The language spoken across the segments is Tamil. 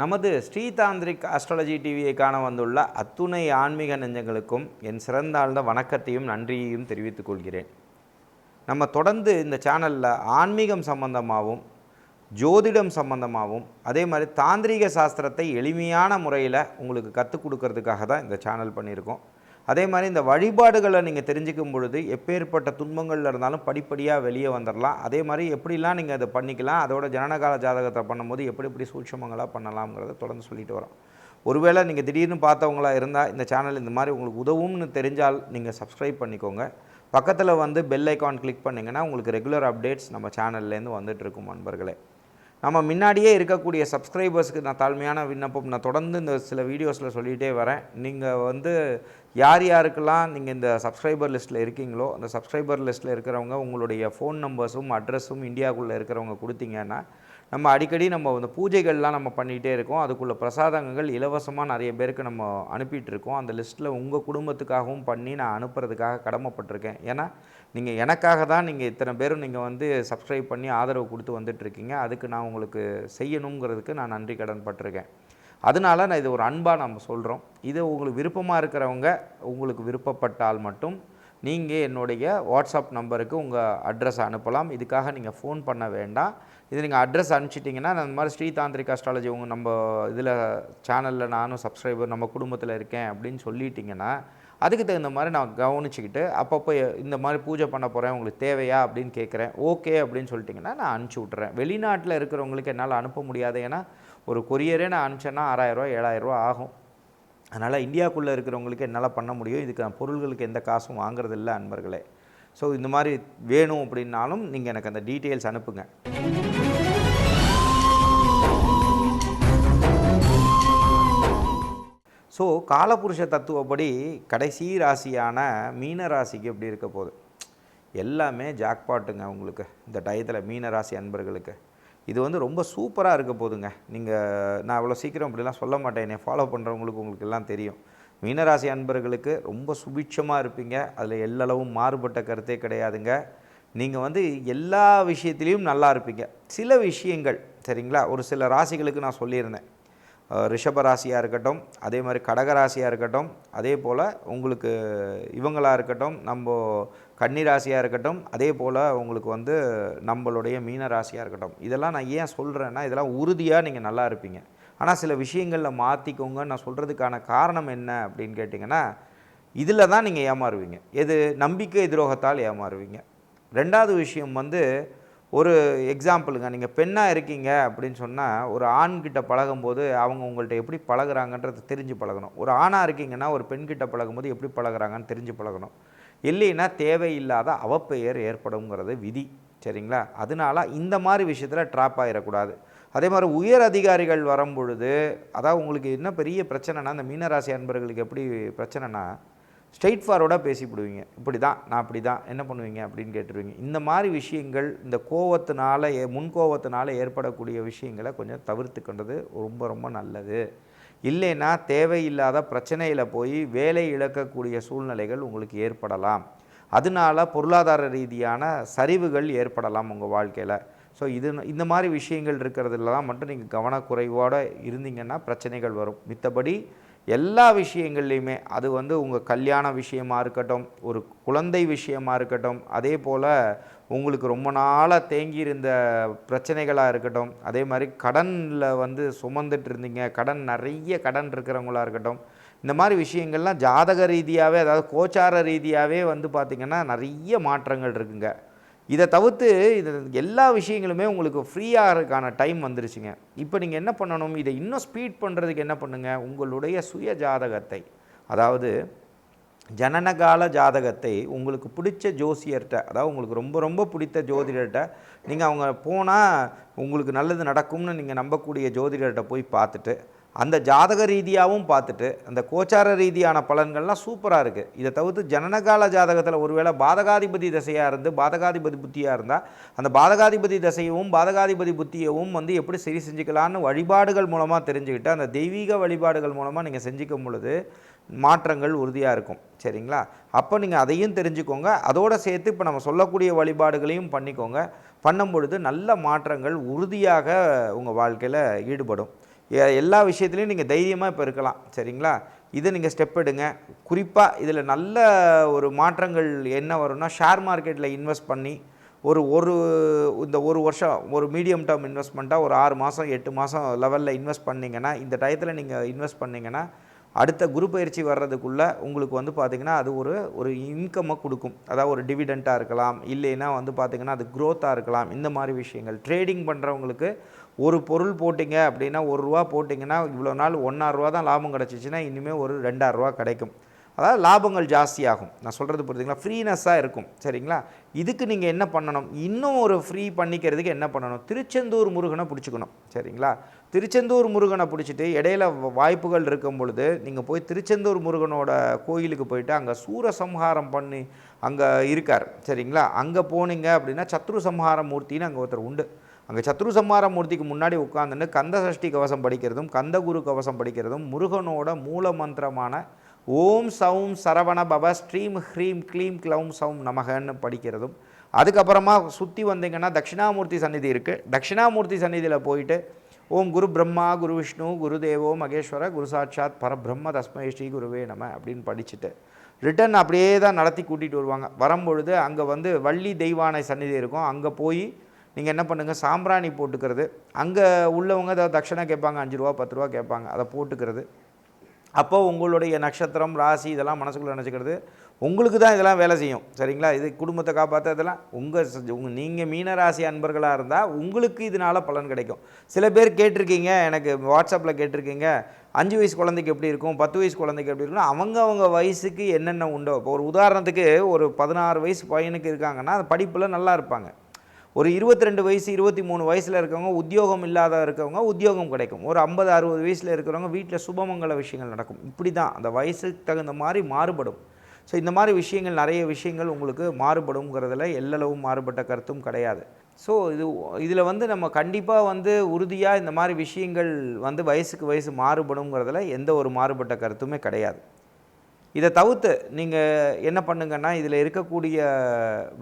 நமது ஸ்ரீதாந்திரிக் அஸ்ட்ராலஜி டிவியை காண வந்துள்ள அத்துணை ஆன்மீக நெஞ்சங்களுக்கும் என் சிறந்தாழ்ந்த வணக்கத்தையும் நன்றியையும் தெரிவித்துக் கொள்கிறேன். நம்ம தொடர்ந்து இந்த சேனலில் ஆன்மீகம் சம்பந்தமாகவும் ஜோதிடம் சம்பந்தமாகவும் அதே மாதிரி தாந்திரீக சாஸ்திரத்தை எளிமையான முறையில் உங்களுக்கு கற்றுக் கொடுக்கறதுக்காக தான் இந்த சேனல் பண்ணியிருக்கோம். அதே மாதிரி இந்த வழிபாடுகளை நீங்கள் தெரிஞ்சுக்கும் பொழுது எப்பேற்பட்ட துன்பங்கள்ல இருந்தாலும் படிப்படியாக வெளியே வந்துடலாம் அதே மாதிரி எப்படிலாம் நீங்கள் அதை பண்ணிக்கலாம் அதோட ஜனனகால ஜாதகத்தை பண்ணும்போது எப்படி எப்படி சூட்சமங்களாக பண்ணலாம்ங்கிறத தொடர்ந்து சொல்லிட்டு வரோம். ஒருவேளை நீங்கள் திடீர்னு பார்த்தவங்களா இருந்தால் இந்த சேனல் இந்த மாதிரி உங்களுக்கு உதவும்னு தெரிஞ்சால் நீங்கள் சப்ஸ்கிரைப் பண்ணிக்கோங்க. பக்கத்தில் வந்து பெல் ஐக்கான் கிளிக் பண்ணிங்கன்னா உங்களுக்கு ரெகுலர் அப்டேட்ஸ் நம்ம சேனல்லேருந்து வந்துட்டுருக்கும் நண்பர்களே. நம்ம முன்னாடியே இருக்கக்கூடிய சப்ஸ்கிரைபர்ஸ்க்கு நான் தாழ்மையான விண்ணப்பம். நான் தொடர்ந்து இந்த சில வீடியோஸில் சொல்லிகிட்டே வரேன். நீங்கள் வந்து யார் யாருக்கெல்லாம் நீங்கள் இந்த சப்ஸ்கிரைபர் லிஸ்ட்டில் இருக்கீங்களோ அந்த சப்ஸ்கிரைபர் லிஸ்ட்டில் இருக்கிறவங்க உங்களுடைய ஃபோன் நம்பர்ஸும் அட்ரஸும் இந்தியாவுக்குள்ளே இருக்கிறவங்க கொடுத்தீங்கன்னா நம்ம அடிக்கடி நம்ம வந்து பூஜைகள்லாம் நம்ம பண்ணிகிட்டே இருக்கோம். அதுக்குள்ளே பிரசாதங்கள் இலவசமாக நிறைய பேருக்கு நம்ம அனுப்பிட்டு இருக்கோம். அந்த லிஸ்ட்டில் உங்கள் குடும்பத்துக்காகவும் பண்ணி நான் அனுப்புறதுக்காக கடமைப்பட்டிருக்கேன். ஏன்னா நீங்கள் எனக்காக தான் நீங்கள் இத்தனை பேரும் நீங்கள் வந்து சப்ஸ்கிரைப் பண்ணி ஆதரவு கொடுத்து வந்துட்டுருக்கீங்க. அதுக்கு நான் உங்களுக்கு செய்யணுங்கிறதுக்கு நான் நன்றி கடன் பட்டிருக்கேன். அதனால நான் இது ஒரு அன்பாக நம்ம சொல்கிறோம் இது உங்களுக்கு விருப்பமாக இருக்கிறவங்க உங்களுக்கு விருப்பப்பட்டால் மட்டும் நீங்கள் என்னுடைய வாட்ஸ்அப் நம்பருக்கு உங்கள் அட்ரஸ் அனுப்பலாம். இதுக்காக நீங்கள் ஃபோன் பண்ண வேண்டாம். இது நீங்கள் அட்ரஸ் அனுப்பிச்சிட்டிங்கன்னா நான் இந்த மாதிரி ஸ்ரீதாந்திரிக் அஸ்ட்ராலஜி உங்கள் நம்ம இதில் சேனலில் நானும் சப்ஸ்கிரைபர் நம்ம குடும்பத்தில் இருக்கேன் அப்படின்னு சொல்லிட்டிங்கன்னா அதுக்கு தகுந்த மாதிரி நான் கவனிச்சுக்கிட்டு அப்பப்போ இந்த மாதிரி பூஜை பண்ண போகிறேன் உங்களுக்கு தேவையா அப்படின்னு கேட்குறேன் ஓகே அப்படின்னு சொல்லிட்டிங்கன்னா நான் அனுப்பிச்சி விட்றேன் வெளிநாட்டில் இருக்கிறவங்களுக்கு என்னால் அனுப்ப முடியாது. ஏன்னா ஒரு கொரியரே நான் அனுப்பிச்சேன்னா ஆறாயிரரூவா ஏழாயிரரூவா ஆகும். அதனால் இந்தியாவுக்குள்ளே இருக்கிறவங்களுக்கு என்னால் பண்ண முடியும். இதுக்கு நான் பொருள்களுக்கு எந்த காசும் வாங்குறதில்ல அன்பர்களே. ஸோ இந்த மாதிரி வேணும் அப்படின்னாலும் நீங்கள் எனக்கு அந்த டீட்டெயில்ஸ் அனுப்புங்க. ஸோ காலபுருஷ தத்துவப்படி கடைசி ராசியான மீன ராசிக்கு எப்படி இருக்க போகுது? எல்லாமே ஜாக்பாட்டுங்க உங்களுக்கு இந்த டயத்தில் மீன ராசி அன்பர்களுக்கு. இது வந்து ரொம்ப சூப்பராக இருக்க போகுதுங்க. நீங்கள் நான் அவ்வளோ சீக்கிரம் அப்படிலாம் சொல்ல மாட்டேன். என்னை ஃபாலோ பண்ணுறவங்களுக்கு உங்களுக்கு எல்லாம் தெரியும். மீனராசி அன்பர்களுக்கு ரொம்ப சுபிட்சமாக இருப்பீங்க. அதில் எல்லளவும் மாறுபட்ட கருத்தே கிடையாதுங்க. நீங்கள் வந்து எல்லா விஷயத்துலேயும் நல்லா இருப்பீங்க. சில விஷயங்கள் சரிங்களா? ஒரு சில ராசிகளுக்கு நான் சொல்லியிருந்தேன். ரிஷபராசியாக ராசியாக இருக்கட்டும் அதே மாதிரி கடகராசியாக இருக்கட்டும் அதே போல் உங்களுக்கு இவங்களாக இருக்கட்டும் நம்ம கன்னிராசியாக இருக்கட்டும் அதே போல் உங்களுக்கு வந்து நம்மளுடைய மீன ராசியாக இருக்கட்டும். இதெல்லாம் நான் ஏன் சொல்கிறேன்னா இதெல்லாம் உறுதியாக நீங்கள் நல்லா இருப்பீங்க. ஆனால் சில விஷயங்களில் மாற்றிக்கோங்க நான் சொல்கிறதுக்கான காரணம் என்ன அப்படின்னு கேட்டிங்கன்னா இதில் தான் நீங்கள் ஏமாறுவீங்க. எது? நம்பிக்கை துரோகத்தால் ஏமாறுவீங்க. ரெண்டாவது விஷயம் வந்து ஒரு எக்ஸாம்பிளுங்க நீங்கள் பெண்ணாக இருக்கீங்க அப்படின்னு சொன்னால் ஒரு ஆண்கிட்ட பழகும்போது அவங்க உங்கள்கிட்ட எப்படி பழகுறாங்கன்றது தெரிஞ்சு பழகணும். ஒரு ஆணாக இருக்கீங்கன்னா ஒரு பெண்கிட்ட பழகும்போது எப்படி பழகுறாங்கன்னு தெரிஞ்சு பழகணும். இல்லைன்னா தேவையில்லாத அவப்பெயர் ஏற்படுங்கிறது விதி சரிங்களா? அதனால இந்த மாதிரி விஷயத்தில் ட்ராப் ஆகிடக்கூடாது அதே மாதிரி உயர் அதிகாரிகள் வரும் பொழுது அதாவது உங்களுக்கு என்ன பெரிய பிரச்சனைனா இந்த மீனராசி அன்பர்களுக்கு எப்படி பிரச்சனைனா ஸ்ட்ரெயிட் ஃபார்வர்டாக பேசிவிடுவீங்க இப்படி தான் நான் அப்படி தான் என்ன பண்ணுவீங்க அப்படின்னு கேட்டுருவீங்க. இந்த மாதிரி விஷயங்கள் இந்த கோவத்தினால ஏ முன்கோவத்தினால ஏற்படக்கூடிய விஷயங்களை கொஞ்சம் தவிர்த்துக்கின்றது ரொம்ப ரொம்ப நல்லது. இல்லைன்னா தேவையில்லாத பிரச்சனையில் போய் வேலை இழக்கக்கூடிய சூழ்நிலைகள் உங்களுக்கு ஏற்படலாம். அதனால பொருளாதார ரீதியான சரிவுகள் ஏற்படலாம் உங்கள் வாழ்க்கையில். ஸோ இது இந்த மாதிரி விஷயங்கள் இருக்கிறதுல தான் மட்டும் நீங்கள் கவனக்குறைவோடு இருந்தீங்கன்னா பிரச்சனைகள் வரும். மித்தபடி எல்லா விஷயங்கள்லையுமே அது வந்து உங்கள் கல்யாண விஷயமா இருக்கட்டும் ஒரு குழந்தை விஷயமா இருக்கட்டும் அதே போல் உங்களுக்கு ரொம்ப நாளாக தேங்கியிருந்த பிரச்சனைகளாக இருக்கட்டும் அதே மாதிரி கடனில் வந்து சுமந்துட்டு இருந்தீங்க கடன் நிறைய கடன் இருக்கிறவங்களா இருக்கட்டும் இந்த மாதிரி விஷயங்கள்லாம் ஜாதக ரீதியாகவே அதாவது கோச்சார ரீதியாகவே வந்து பார்த்திங்கன்னா நிறைய மாற்றங்கள் இருக்குங்க. இதை தவிர்த்து இது எல்லா விஷயங்களுமே உங்களுக்கு ஃப்ரீயாகிறதுக்கான டைம் வந்துருச்சுங்க. இப்போ நீங்கள் என்ன பண்ணணும்? இதை இன்னும் ஸ்பீட் பண்ணுறதுக்கு என்ன பண்ணுங்கள் உங்களுடைய சுய ஜாதகத்தை அதாவது ஜனனகால ஜாதகத்தை உங்களுக்கு பிடிச்ச ஜோசியர்கிட்ட அதாவது உங்களுக்கு ரொம்ப ரொம்ப பிடித்த ஜோதிடர்கிட்ட நீங்கள் அவங்க போனால் உங்களுக்கு நல்லது நடக்கும்னு நீங்கள் நம்பக்கூடிய ஜோதிடர்கிட்ட போய் பார்த்துட்டு அந்த ஜாதக ரீதியாகவும் பார்த்துட்டு அந்த கோச்சார ரீதியான பலன்கள்லாம் சூப்பராக இருக்குது இதை தவிர்த்து ஜனனகால ஜாதகத்தில் ஒருவேளை பாதகாதிபதி தசையாக இருந்து பாதகாதிபதி புத்தியாக இருந்தால் அந்த பாதகாதிபதி தசையவும் பாதகாதிபதி புத்தியவும் வந்து எப்படி சரி செஞ்சுக்கலான்னு வழிபாடுகள் மூலமாக தெரிஞ்சுக்கிட்டு அந்த தெய்வீக வழிபாடுகள் மூலமாக நீங்கள் செஞ்சுக்கும் பொழுது மாற்றங்கள் உறுதியாக இருக்கும். சரிங்களா? அப்போ நீங்கள் அதையும் தெரிஞ்சுக்கோங்க. அதோடு சேர்த்து இப்போ நம்ம சொல்லக்கூடிய வழிபாடுகளையும் பண்ணிக்கோங்க. பண்ணும் பொழுது நல்ல மாற்றங்கள் உறுதியாக உங்கள் வாழ்க்கையில் ஈடுபடும். எல்லா விஷயத்துலையும் நீங்கள் தைரியமாக இப்போ இருக்கலாம். சரிங்களா? இதை நீங்கள் ஸ்டெப் எடுங்க. குறிப்பாக இதில் நல்ல ஒரு மாற்றங்கள் என்ன வரும்னா ஷேர் மார்க்கெட்டில் இன்வெஸ்ட் பண்ணி ஒரு ஒரு இந்த ஒரு வருஷம் ஒரு மீடியம் டேர்ம் இன்வெஸ்ட்மெண்ட்டாக ஒரு ஆறு மாதம் எட்டு மாதம் லெவலில் இன்வெஸ்ட் பண்ணிங்கன்னா இந்த டயத்தில் நீங்கள் இன்வெஸ்ட் பண்ணிங்கன்னா அடுத்த குரு பயிற்சி வர்றதுக்குள்ளே உங்களுக்கு வந்து பார்த்திங்கன்னா அது ஒரு ஒரு இன்கம்மை கொடுக்கும். அதாவது ஒரு டிவிடெண்ட்டாக இருக்கலாம். இல்லைன்னா வந்து பார்த்திங்கன்னா அது க்ரோத்தாக இருக்கலாம். இந்த மாதிரி விஷயங்கள். ட்ரேடிங் பண்ணுறவங்களுக்கு ஒரு பொருள் போட்டிங்க அப்படின்னா ஒரு ரூபா போட்டிங்கன்னா இவ்வளோ நாள் ஒன்றாயிரரூவா தான் லாபம் கிடச்சிச்சின்னா இனிமேல் ஒரு ரெண்டாயிரரூவா கிடைக்கும். அதாவது லாபங்கள் ஜாஸ்தியாகும். நான் சொல்கிறது புரியுதுங்களா ஃப்ரீனஸ்ஸாக இருக்கும். சரிங்களா? இதுக்கு நீங்கள் என்ன பண்ணணும்? இன்னும் ஒரு ஃப்ரீ பண்ணிக்கிறதுக்கு என்ன பண்ணணும்? திருச்செந்தூர் முருகனை பிடிச்சிக்கணும். சரிங்களா? திருச்செந்தூர் முருகனை பிடிச்சிட்டு இடையில வ- வாய்ப்புகள் இருக்கும் பொழுது நீங்கள் போய் திருச்செந்தூர் முருகனோட கோயிலுக்கு போயிட்டு அங்கே சூரசம்ஹாரம் பண்ணி அங்கே இருக்கார். சரிங்களா? அங்கே போனீங்க அப்படின்னா சத்ரு சம்ஹார மூர்த்தின்னு அங்கே ஒருத்தர் உண்டு. அங்கே சத்ரு சம்மார மூர்த்திக்கு முன்னாடி உட்காந்துன்னு கந்த சஷ்டி கவசம் படிக்கிறதும் கந்தகுரு கவசம் படிக்கிறதும் முருகனோட மூல மந்திரமான ஓம் சௌம் சரவண பவ ஸ்ரீம் ஹ்ரீம் க்ளீம் க்ளௌம் சௌம் நமகன்னு படிக்கிறதும். அதுக்கப்புறமா சுற்றி வந்தீங்கன்னா தட்சிணாமூர்த்தி சந்நிதி இருக்குது தட்சிணாமூர்த்தி சந்நிதியில் போயிட்டு ஓம் குரு பிரம்மா குரு விஷ்ணு குரு தேவோ மகேஸ்வர குரு சாட்சாத் பரபிரம்ம தஸ்மை ஸ்ரீ குருவே நம அப்படின்னு படிச்சுட்டு ரிட்டன் அப்படியே தான் நடத்தி கூட்டிகிட்டு வருவாங்க. வரும்பொழுது அங்கே வந்து வள்ளி தெய்வானை சந்நிதி இருக்கும். அங்கே போய் நீங்கள் என்ன பண்ணுங்கள் சாம்பிராணி போட்டுக்கிறது. அங்கே உள்ளவங்க ஏதாவது தட்சணை கேட்பாங்க அஞ்சு ரூபா பத்து ரூபா கேட்பாங்க அதை போட்டுக்கிறது. அப்போ உங்களுடைய நட்சத்திரம் ராசி இதெல்லாம் மனசுக்குள்ளே நினச்சிக்கிறது. உங்களுக்கு தான் இதெல்லாம் வேலை செய்யும். சரிங்களா? இது குடும்பத்தை காப்பாற்ற இதெல்லாம் உங்கள் உங்கள் நீங்கள் மீன ராசி அன்பர்களாக இருந்தால் உங்களுக்கு இதனால் பலன் கிடைக்கும். சில பேர் கேட்டிருக்கீங்க எனக்கு வாட்ஸ்அப்பில் கேட்டிருக்கீங்க அஞ்சு வயசு குழந்தைக்கு எப்படி இருக்கும் பத்து வயசு குழந்தைக்கு எப்படி இருக்கும் அவங்க அவங்க வயசுக்கு என்னென்ன உண்டோ. இப்போ ஒரு உதாரணத்துக்கு ஒரு பதினாறு வயசு பையனுக்கு இருக்காங்கன்னா அந்த படிப்பில் நல்லா இருப்பாங்க. ஒரு 22 வயசு இருபத்தி மூணு வயசில் இருக்கவங்க உத்தியோகம் இல்லாத இருக்கவங்க உத்தியோகம் கிடைக்கும். ஒரு ஐம்பது அறுபது வயசில் இருக்கிறவங்க வீட்டில் சுபமங்கல விஷயங்கள் நடக்கும். இப்படி தான் அந்த வயசுக்கு தகுந்த மாதிரி மாறுபடும். ஸோ இந்த மாதிரி விஷயங்கள் நிறைய விஷயங்கள் உங்களுக்கு மாறுபடுங்கிறதுல எல்லளவும் மாறுபட்ட கருத்தும் கிடையாது. ஸோ இது இதில் வந்து நம்ம கண்டிப்பாக வந்து உறுதியாக இந்த மாதிரி விஷயங்கள் வந்து வயசுக்கு வயசு மாறுபடுங்கிறதுல எந்த ஒரு மாறுபட்ட கருத்துமே கிடையாது. இதை தவிர்த்து நீங்கள் என்ன பண்ணுங்கன்னா இதில் இருக்கக்கூடிய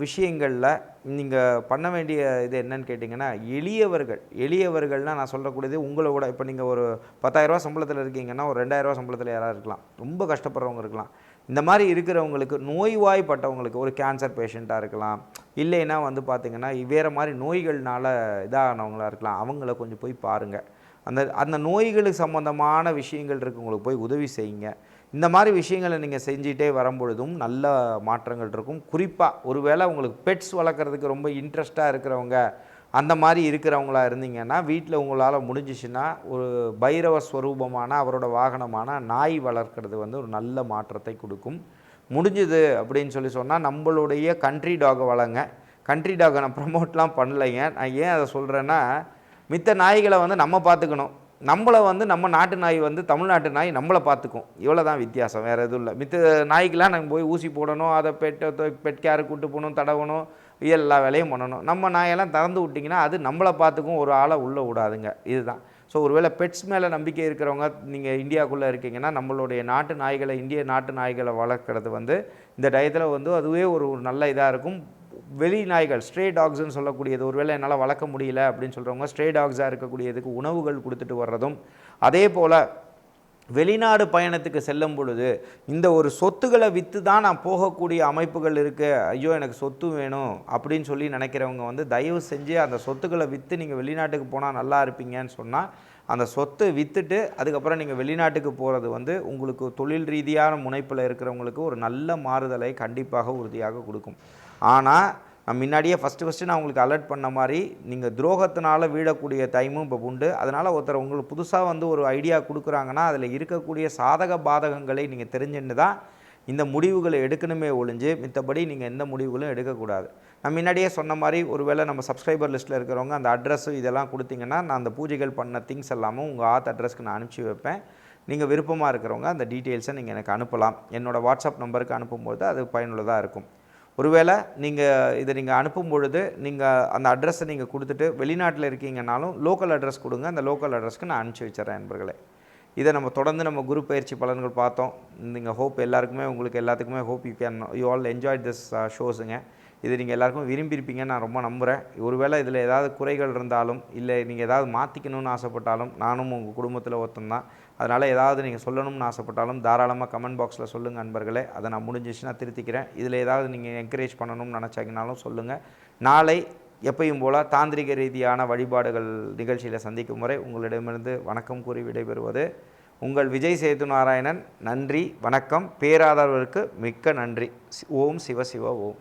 விஷயங்களில் நீங்கள் பண்ண வேண்டிய இது என்னன்னு கேட்டிங்கன்னா எளியவர்கள் எளியவர்கள்னால் நான் சொல்லக்கூடியது உங்களோட இப்போ நீங்கள் ஒரு பத்தாயிரரூவா சம்பளத்தில் இருக்கீங்கன்னா ஒரு ரெண்டாயிரரூவா சம்பளத்தில் யாராக இருக்கலாம். ரொம்ப கஷ்டப்படுறவங்க இருக்கலாம். இந்த மாதிரி இருக்கிறவங்களுக்கு நோய்வாய்ப்பட்டவங்களுக்கு ஒரு கேன்சர் பேஷண்ட்டாக இருக்கலாம். இல்லைன்னா வந்து பார்த்திங்கன்னா வேறு மாதிரி நோய்கள்னால இதானவங்களாக இருக்கலாம். அவங்கள கொஞ்சம் போய் பாருங்கள் அந்த அந்த நோய்களுக்கு சம்மந்தமான விஷயங்கள் இருக்கவங்களுக்கு போய் உதவி செய்யுங்க. இந்த மாதிரி விஷயங்களை நீங்கள் செஞ்சிட்டே வரும்பொழுதும் நல்ல மாற்றங்கள் இருக்கும். குறிப்பாக ஒருவேளை உங்களுக்கு பெட்ஸ் வளர்க்குறதுக்கு ரொம்ப இன்ட்ரெஸ்ட்டாக இருக்கிறவங்க அந்த மாதிரி இருக்கிறவங்களா இருந்தீங்கன்னா வீட்டில் உங்களால் முடிஞ்சிச்சுன்னா ஒரு பைரவ ஸ்வரூபமான அவரோட வாகனமான நாய் வளர்க்குறது வந்து ஒரு நல்ல மாற்றத்தை கொடுக்கும். முடிஞ்சுது அப்படின்னு சொல்லி சொன்னால் நம்மளுடைய கண்ட்ரி டாகை வளங்க கண்ட்ரி டாகை நான் ப்ரமோட்லாம் பண்ணலைங்க. நான் ஏன் அதை சொல்கிறேன்னா மித்த நாய்களை வந்து நம்ம பார்த்துக்கணும். நம்மளை வந்து நம்ம நாட்டு நாய் வந்து தமிழ்நாட்டு நாய் நம்மளை பார்த்துக்கும். இவ்வளோ தான் வித்தியாசம் வேறு எதுவும் இல்லை. மித்த நாய்க்கெலாம் நாங்கள் போய் ஊசி போடணும் அதை பெட்டை பெட் கேரு கூட்டு போகணும் தடவணும் எல்லா வேலையும் பண்ணணும். நம்ம நாயெல்லாம் திறந்து விட்டிங்கன்னா அது நம்மளை பார்த்துக்கும் ஒரு ஆளை உள்ளே விடாதுங்க. இதுதான். ஸோ ஒருவேளை பெட்ஸ் மேலே நம்பிக்கை இருக்கிறவங்க நீங்கள் இந்தியாவுக்குள்ளே இருக்கீங்கன்னா நம்மளுடைய நாட்டு நாய்களை இந்திய நாட்டு நாய்களை வளர்க்குறது வந்து இந்த டயத்தில் வந்து அதுவே ஒரு நல்ல இதாக இருக்கும். வெளி நாய்கள் ஸ்ட்ரே டாக்ஸ்ன்னு சொல்லக்கூடியது. ஒருவேளை என்னால் வளர்க்க முடியல அப்படின்னு சொல்கிறவங்க ஸ்ட்ரே டாக்ஸாக இருக்கக்கூடியதுக்கு உணவுகள் கொடுத்துட்டு வர்றதும் அதே போல் வெளிநாடு பயணத்துக்கு செல்லும் பொழுது இந்த ஒரு சொத்துக்களை விற்று தான் நான் போகக்கூடிய அமைப்புகள் இருக்குது ஐயோ எனக்கு சொத்து வேணும் அப்படின்னு சொல்லி நினைக்கிறவங்க வந்து தயவு செஞ்சு அந்த சொத்துக்களை விற்று நீங்கள் வெளிநாட்டுக்கு போனால் நல்லா இருப்பீங்கன்னு சொன்னால் அந்த சொத்து விற்றுட்டு அதுக்கப்புறம் நீங்கள் வெளிநாட்டுக்கு போகிறது வந்து உங்களுக்கு தொழில் ரீதியான முனைப்பில் இருக்கிறவங்களுக்கு ஒரு நல்ல மாறுதலை கண்டிப்பாக உறுதியாக கொடுக்கும். ஆனால் நான் முன்னாடியே ஃபஸ்ட்டு ஃபஸ்ட்டு நான் உங்களுக்கு அலர்ட் பண்ண மாதிரி நீங்கள் துரோகத்தினால வீழக்கூடிய டைமும் இப்போ உண்டு. அதனால் ஒருத்தர் உங்களுக்கு புதுசாக வந்து ஒரு ஐடியா கொடுக்குறாங்கன்னா அதில் இருக்கக்கூடிய சாதக பாதகங்களை நீங்கள் தெரிஞ்சுன்னு தான் இந்த முடிவுகளை எடுக்கணுமே ஒழிஞ்சு மித்தபடி நீங்கள் எந்த முடிவுகளும் எடுக்கக்கூடாது. நான் முன்னாடியே சொன்ன மாதிரி ஒருவேளை நம்ம சப்ஸ்கிரைபர் லிஸ்ட்டில் இருக்கிறவங்க அந்த அட்ரஸ் இதெல்லாம் கொடுத்தீங்கன்னா நான் அந்த பூஜைகள் பண்ண திங்ஸ் எல்லாமும் உங்கள் ஆத் அட்ரஸ்க்கு நான் அனுப்பிச்சி வைப்பேன். நீங்கள் விருப்பமாக இருக்கிறவங்க அந்த டீட்டெயில்ஸை நீங்கள் எனக்கு அனுப்பலாம். என்னோடய வாட்ஸ்அப் நம்பருக்கு அனுப்பும்போது அது பயனுள்ளதாக இருக்கும். ஒருவேளை நீங்கள் இதை நீங்கள் அனுப்பும் பொழுது நீங்கள் அந்த அட்ரஸை நீங்கள் கொடுத்துட்டு வெளிநாட்டில் இருக்கீங்கனாலும் லோக்கல் அட்ரஸ் கொடுங்க. அந்த லோக்கல் அட்ரஸ்க்கு நான் அனுப்பிச்சி வச்சிடறேன் நண்பர்களே. இதை நம்ம தொடர்ந்து நம்ம குரு பயிற்சி பலன்கள் பார்த்தோம். நீங்கள் ஹோப் எல்லாருக்குமே உங்களுக்கு எல்லாத்துக்குமே hope you can you all enjoy this ஷோஸுங்க இது நீங்கள் எல்லாருக்கும் விரும்பியிருப்பீங்கன்னு நான் ரொம்ப நம்புகிறேன் ஒருவேளை இதில் ஏதாவது குறைகள் இருந்தாலும் இல்லை நீங்கள் ஏதாவது மாற்றிக்கணும்னு ஆசைப்பட்டாலும் நானும் உங்கள் குடும்பத்தில் ஒருத்தந்தான் அதனால் ஏதாவது நீங்கள் சொல்லணும்னு ஆசைப்பட்டாலும் தாராளமாக கமெண்ட் பாக்ஸில் சொல்லுங்கள் நண்பர்களே. அதை நான் முடிஞ்சிச்சுன்னா திருத்திக்கிறேன். இதில் ஏதாவது நீங்கள் என்கரேஜ் பண்ணணும்னு நினச்சாங்கனாலும் சொல்லுங்கள் நாளை எப்பயும் போல தாந்திரிக ரீதியான வழிபாடுகள் நிகழ்ச்சியில் சந்திக்கும் வரை உங்களிடமிருந்து வணக்கம் கூறி விடைபெறுவது உங்கள் விஜய் சேது நாராயணன். நன்றி வணக்கம். பேராதவருக்கு மிக்க நன்றி. சி- ஓம் சிவ சிவ ஓம்.